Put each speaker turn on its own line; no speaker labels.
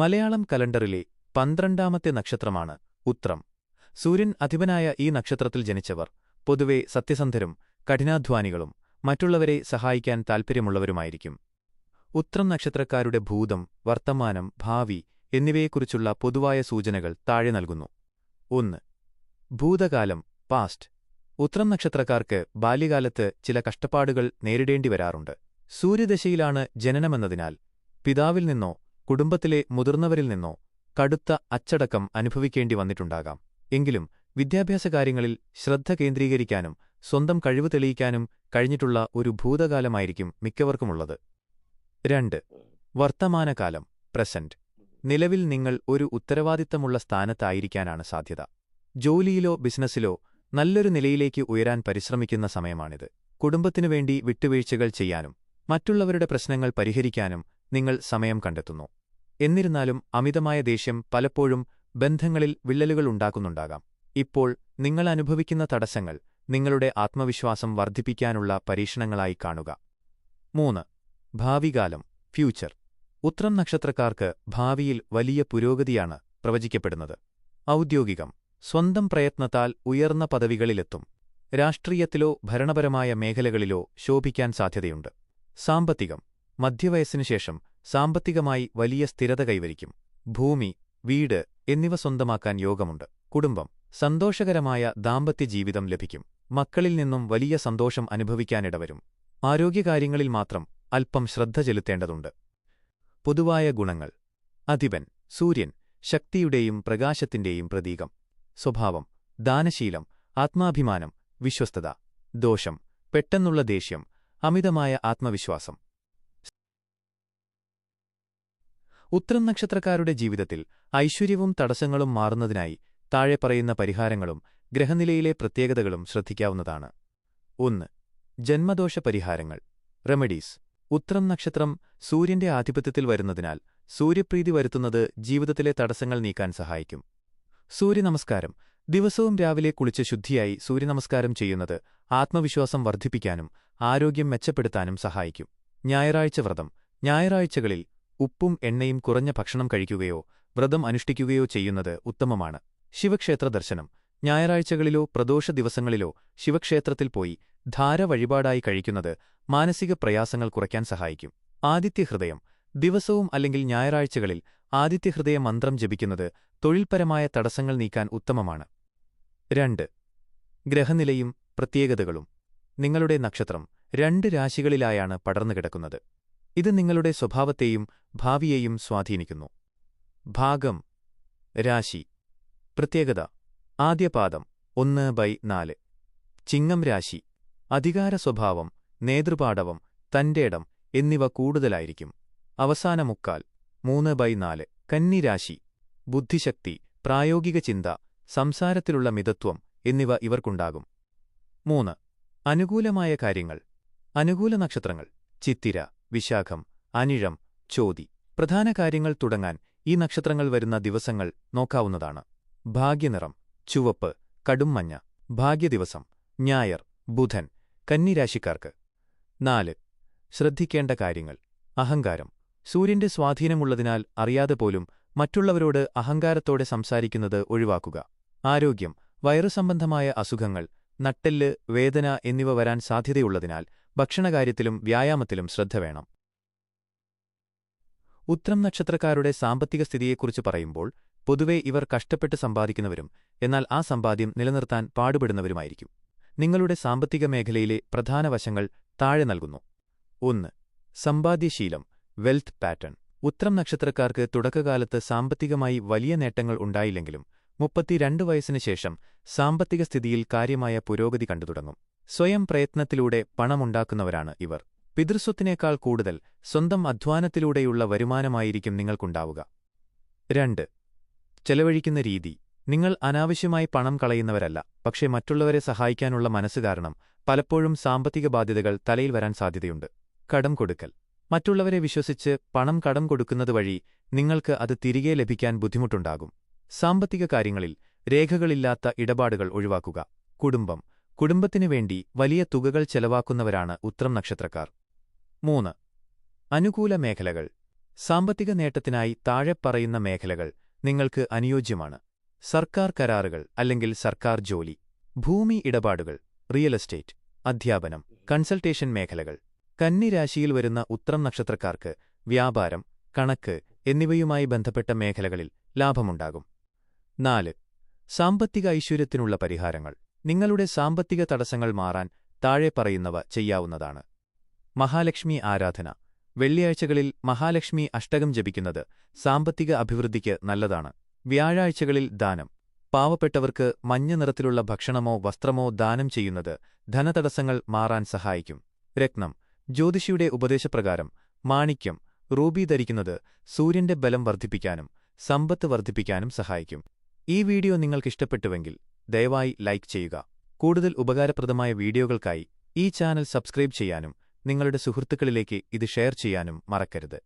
മലയാളം കലണ്ടറിലെ പന്ത്രണ്ടാമത്തെ നക്ഷത്രമാണ് ഉത്രം. സൂര്യൻ അധിപനായ ഈ നക്ഷത്രത്തിൽ ജനിച്ചവർ പൊതുവെ സത്യസന്ധരും കഠിനാധ്വാനികളും മറ്റുള്ളവരെ സഹായിക്കാൻ താൽപ്പര്യമുള്ളവരുമായിരിക്കും. ഉത്രം നക്ഷത്രക്കാരുടെ ഭൂതം വർത്തമാനം ഭാവി എന്നിവയെക്കുറിച്ചുള്ള പൊതുവായ സൂചനകൾ താഴെ നൽകുന്നു. ഒന്ന്. ഭൂതകാലം പാസ്റ്റ് ഉത്രം നക്ഷത്രക്കാർക്ക് ബാല്യകാലത്ത് ചില കഷ്ടപ്പാടുകൾ നേരിടേണ്ടി വരാറുണ്ട് സൂര്യദശയിലാണ് ജനനമെന്നതിനാൽ പിതാവിൽ നിന്നോ കുടുംബത്തിലെ മുതിർന്നവരിൽ നിന്നോ കടുത്ത അച്ചടക്കം അനുഭവിക്കേണ്ടി വന്നിട്ടുണ്ടാകാം. എങ്കിലും വിദ്യാഭ്യാസ കാര്യങ്ങളിൽ ശ്രദ്ധ കേന്ദ്രീകരിക്കാനും സ്വന്തം കഴിവ് തെളിയിക്കാനും കഴിഞ്ഞിട്ടുള്ള ഒരു ഭൂതകാലമായിരിക്കും മിക്കവർക്കുമുള്ളത്. രണ്ട്. വർത്തമാനകാലം പ്രസന്റ് നിലവിൽ നിങ്ങൾ ഒരു ഉത്തരവാദിത്തമുള്ള സ്ഥാനത്തായിരിക്കാനാണ് സാധ്യത. ജോലിയിലോ ബിസിനസ്സിലോ നല്ലൊരു നിലയിലേക്ക് ഉയരാൻ പരിശ്രമിക്കുന്ന സമയമാണിത്. കുടുംബത്തിനുവേണ്ടി വിട്ടുവീഴ്ചകൾ ചെയ്യാനും മറ്റുള്ളവരുടെ പ്രശ്നങ്ങൾ പരിഹരിക്കാനും നിങ്ങൾ സമയം കണ്ടെത്തുന്നു. എന്നിരുന്നാലും അമിതമായ ദേഷ്യം പലപ്പോഴും ബന്ധങ്ങളിൽ വിള്ളലുകൾ ഉണ്ടാക്കുന്നുണ്ടാകാം. ഇപ്പോൾ നിങ്ങൾ അനുഭവിക്കുന്ന തടസ്സങ്ങൾ നിങ്ങളുടെ ആത്മവിശ്വാസം വർദ്ധിപ്പിക്കാനുള്ള പരീക്ഷണങ്ങളായി കാണുക. മൂന്ന് ഭാവികാലം ഫ്യൂച്ചർ. ഉത്രം നക്ഷത്രക്കാർക്ക് ഭാവിയിൽ വലിയ പുരോഗതിയാണ് പ്രവചിക്കപ്പെടുന്നത്. ഔദ്യോഗികം സ്വന്തം പ്രയത്നത്താൽ ഉയർന്ന പദവികളിലെത്തും. രാഷ്ട്രീയത്തിലോ ഭരണപരമായ മേഖലകളിലോ ശോഭിക്കാൻ സാധ്യതയുണ്ട്. സാമ്പത്തികം മധ്യവയസ്സിനുശേഷം സാമ്പത്തികമായി വലിയ സ്ഥിരത കൈവരിക്കും. ഭൂമി വീട് എന്നിവ സ്വന്തമാക്കാൻ യോഗമുണ്ട്. കുടുംബം സന്തോഷകരമായ ദാമ്പത്യ ജീവിതം ലഭിക്കും. മക്കളിൽ നിന്നും വലിയ സന്തോഷം അനുഭവിക്കാനിടവരും. ആരോഗ്യകാര്യങ്ങളിൽ മാത്രം അല്പം ശ്രദ്ധ ചെലുത്തേണ്ടതുണ്ട്. പൊതുവായ ഗുണങ്ങൾ. അധിപൻ സൂര്യൻ ശക്തിയുടെയും പ്രകാശത്തിന്റെയും പ്രതീകം. സ്വഭാവം ദാനശീലം ആത്മാഭിമാനം വിശ്വസ്തത. ദോഷം പെട്ടെന്നുള്ള ദേഷ്യം അമിതമായ ആത്മവിശ്വാസം. ഉത്രം നക്ഷത്രക്കാരുടെ ജീവിതത്തിൽ ഐശ്വര്യവും തടസ്സങ്ങളും മാറുന്നതിനായി താഴെ പറയുന്ന പരിഹാരങ്ങളും ഗ്രഹനിലയിലെ പ്രത്യേകതകളും ശ്രദ്ധിക്കാവുന്നതാണ്. ഒന്ന്. ജന്മദോഷ പരിഹാരങ്ങൾ റെമഡീസ്. ഉത്രം നക്ഷത്രം സൂര്യന്റെ ആധിപത്യത്തിൽ വരുന്നതിനാൽ സൂര്യപ്രീതി വരുത്തുന്നത് ജീവിതത്തിലെ തടസ്സങ്ങൾ നീക്കാൻ സഹായിക്കും. സൂര്യനമസ്കാരം. ദിവസവും രാവിലെ കുളിച്ച് ശുദ്ധിയായി സൂര്യനമസ്കാരം ചെയ്യുന്നത് ആത്മവിശ്വാസം വർദ്ധിപ്പിക്കാനും ആരോഗ്യം മെച്ചപ്പെടുത്താനും സഹായിക്കും. ഞായറാഴ്ച വ്രതം. ഞായറാഴ്ചകളിൽ ഉപ്പും എണ്ണയും കുറഞ്ഞ ഭക്ഷണം കഴിക്കുകയോ വ്രതം അനുഷ്ഠിക്കുകയോ ചെയ്യുന്നത് ഉത്തമമാണ്. ശിവക്ഷേത്ര ദർശനം. ഞായറാഴ്ചകളിലോ പ്രദോഷ ദിവസങ്ങളിലോ ശിവക്ഷേത്രത്തിൽ പോയി ധാര വഴിപാടായി കഴിക്കുന്നത് മാനസിക പ്രയാസങ്ങൾ കുറയ്ക്കാൻ സഹായിക്കും. ആദിത്യഹൃദയം. ദിവസവും അല്ലെങ്കിൽ ഞായറാഴ്ചകളിൽ ആദിത്യഹൃദയ മന്ത്രം ജപിക്കുന്നത് തൊഴിൽപരമായ തടസ്സങ്ങൾ നീക്കാൻ ഉത്തമമാണ്. രണ്ട്. ഗ്രഹനിലയും പ്രത്യേകതകളും. നിങ്ങളുടെ നക്ഷത്രം രണ്ട് രാശികളിലായാണ് പടർന്നുകിടക്കുന്നത്. ഇത് നിങ്ങളുടെ സ്വഭാവത്തെയും ഭാവിയെയും സ്വാധീനിക്കുന്നു. ഭാഗം. രാശി. പ്രത്യേകത. ആദ്യപാദം. ഒന്ന് ബൈ നാല്. ചിങ്ങം രാശി. അധികാര സ്വഭാവം നേതൃപാടവം തന്റേടം എന്നിവ കൂടുതലായിരിക്കും. അവസാന മുക്കാൽ. മൂന്ന് ബൈ നാല്. കന്നിരാശി ബുദ്ധിശക്തി പ്രായോഗിക ചിന്ത സംസാരത്തിലുള്ള മിതത്വം എന്നിവ ഇവർക്കുണ്ടാകും. മൂന്ന്. അനുകൂലമായ കാര്യങ്ങൾ. അനുകൂല നക്ഷത്രങ്ങൾ. ചിത്തിര. വിശാഖം അനിഴം ചോതി പ്രധാന കാര്യങ്ങൾ തുടങ്ങാൻ ഈ നക്ഷത്രങ്ങൾ വരുന്ന ദിവസങ്ങൾ നോക്കാവുന്നതാണ്. ഭാഗ്യനിറം ചുവപ്പ് കടുംമഞ്ഞ ഭാഗ്യദിവസം ഞായർ ബുധൻ കന്നിരാശിക്കാർക്ക്. നാല് ശ്രദ്ധിക്കേണ്ട കാര്യങ്ങൾ. അഹങ്കാരം. സൂര്യന്റെ സ്വാധീനമുള്ളതിനാൽ അറിയാതെ പോലും മറ്റുള്ളവരോട് അഹങ്കാരത്തോടെ സംസാരിക്കുന്നത് ഒഴിവാക്കുക. ആരോഗ്യം വയറുസംബന്ധമായ അസുഖങ്ങൾ നട്ടെല്ല് വേദന എന്നിവ വരാൻ സാധ്യതയുള്ളതിനാൽ ഭക്ഷണകാര്യത്തിലും വ്യായാമത്തിലും ശ്രദ്ധ വേണം. ഉത്രം നക്ഷത്രക്കാരുടെ സാമ്പത്തിക സ്ഥിതിയെക്കുറിച്ച് പറയുമ്പോൾ പൊതുവെ ഇവർ കഷ്ടപ്പെട്ട് സമ്പാദിക്കുന്നവരും എന്നാൽ ആ സമ്പാദ്യം നിലനിർത്താൻ പാടുപെടുന്നവരുമായിരിക്കും. നിങ്ങളുടെ സാമ്പത്തിക മേഖലയിലെ പ്രധാന വശങ്ങൾ താഴെ നൽകുന്നു. ഒന്ന് സമ്പാദ്യശീലം വെൽത്ത് പാറ്റേൺ ഉത്രം നക്ഷത്രക്കാർക്ക് തുടക്കകാലത്ത് സാമ്പത്തികമായി വലിയ നേട്ടങ്ങൾ ഉണ്ടായില്ലെങ്കിലും മുപ്പത്തിരണ്ട് വയസ്സിനു ശേഷം സാമ്പത്തിക സ്ഥിതിയിൽ കാര്യമായ പുരോഗതി കണ്ടുതുടങ്ങും. സ്വയം പ്രയത്നത്തിലൂടെ പണമുണ്ടാക്കുന്നവരാണ് ഇവർ. പിതൃസ്വത്തിനേക്കാൾ കൂടുതൽ സ്വന്തം അധ്വാനത്തിലൂടെയുള്ള വരുമാനമായിരിക്കും നിങ്ങൾക്കുണ്ടാവുക. രണ്ട്. ചെലവഴിക്കുന്ന രീതി. നിങ്ങൾ അനാവശ്യമായി പണം കളയുന്നവരല്ല പക്ഷേ മറ്റുള്ളവരെ സഹായിക്കാനുള്ള മനസ്സ് കാരണം പലപ്പോഴും സാമ്പത്തിക ബാധ്യതകൾ തലയിൽ വരാൻ സാധ്യതയുണ്ട്. കടം കൊടുക്കൽ. മറ്റുള്ളവരെ വിശ്വസിച്ച് പണം കടം കൊടുക്കുന്നത് വഴി നിങ്ങൾക്ക് അത് തിരികെ ലഭിക്കാൻ ബുദ്ധിമുട്ടുണ്ടാകും. സാമ്പത്തിക കാര്യങ്ങളിൽ രേഖകളില്ലാത്ത ഇടപാടുകൾ ഒഴിവാക്കുക. കുടുംബം. കുടുംബത്തിനു വേണ്ടി വലിയ തുകകൾ ചെലവാക്കുന്നവരാണ് ഉത്രം നക്ഷത്രക്കാർ. മൂന്ന്. അനുകൂല മേഖലകൾ. സാമ്പത്തിക നേട്ടത്തിനായി താഴെ പറയുന്ന മേഖലകൾ നിങ്ങൾക്ക് അനുയോജ്യമാണ്. സർക്കാർ കരാറുകൾ അല്ലെങ്കിൽ സർക്കാർ ജോലി. ഭൂമി ഇടപാടുകൾ. Real estate. അധ്യാപനം. കൺസൾട്ടേഷൻ മേഖലകൾ. കന്നി രാശിയിൽ വരുന്ന ഉത്രം നക്ഷത്രക്കാർക്ക് വ്യാപാരം കണക്ക് എന്നിവയുമായി ബന്ധപ്പെട്ട മേഖലകളിൽ ലാഭമുണ്ടാകും. നാല്. സാമ്പത്തിക ഐശ്വര്യത്തിനുള്ള പരിഹാരങ്ങൾ. നിങ്ങളുടെ സാമ്പത്തിക തടസ്സങ്ങൾ മാറാൻ താഴെ പറയുന്നവ ചെയ്യാവുന്നതാണ്. മഹാലക്ഷ്മി ആരാധന. വെള്ളിയാഴ്ചകളിൽ മഹാലക്ഷ്മി അഷ്ടകം ജപിക്കുന്നത് സാമ്പത്തിക അഭിവൃദ്ധിക്ക് നല്ലതാണ്. വ്യാഴാഴ്ചകളിൽ ദാനം. പാവപ്പെട്ടവർക്ക് മഞ്ഞ നിറത്തിലുള്ള ഭക്ഷണമോ വസ്ത്രമോ ദാനം ചെയ്യുന്നത് ധനതടസ്സങ്ങൾ മാറാൻ സഹായിക്കും. രത്നം. ജ്യോതിഷിയുടെ ഉപദേശപ്രകാരം മാണിക്യം. റൂബി ധരിക്കുന്നത് സൂര്യന്റെ ബലം വർദ്ധിപ്പിക്കാനും സമ്പത്ത് വർദ്ധിപ്പിക്കാനും സഹായിക്കും. ഈ വീഡിയോ നിങ്ങൾക്കിഷ്ടപ്പെട്ടുവെങ്കിൽ ദയവായി ലൈക്ക് ചെയ്യുക. കൂടുതൽ ഉപകാരപ്രദമായ വീഡിയോകൾക്കായി ഈ ചാനൽ സബ്സ്ക്രൈബ് ചെയ്യാനും നിങ്ങളുടെ സുഹൃത്തുക്കളിലേക്ക് ഇത് ഷെയർ ചെയ്യാനും മറക്കരുത്.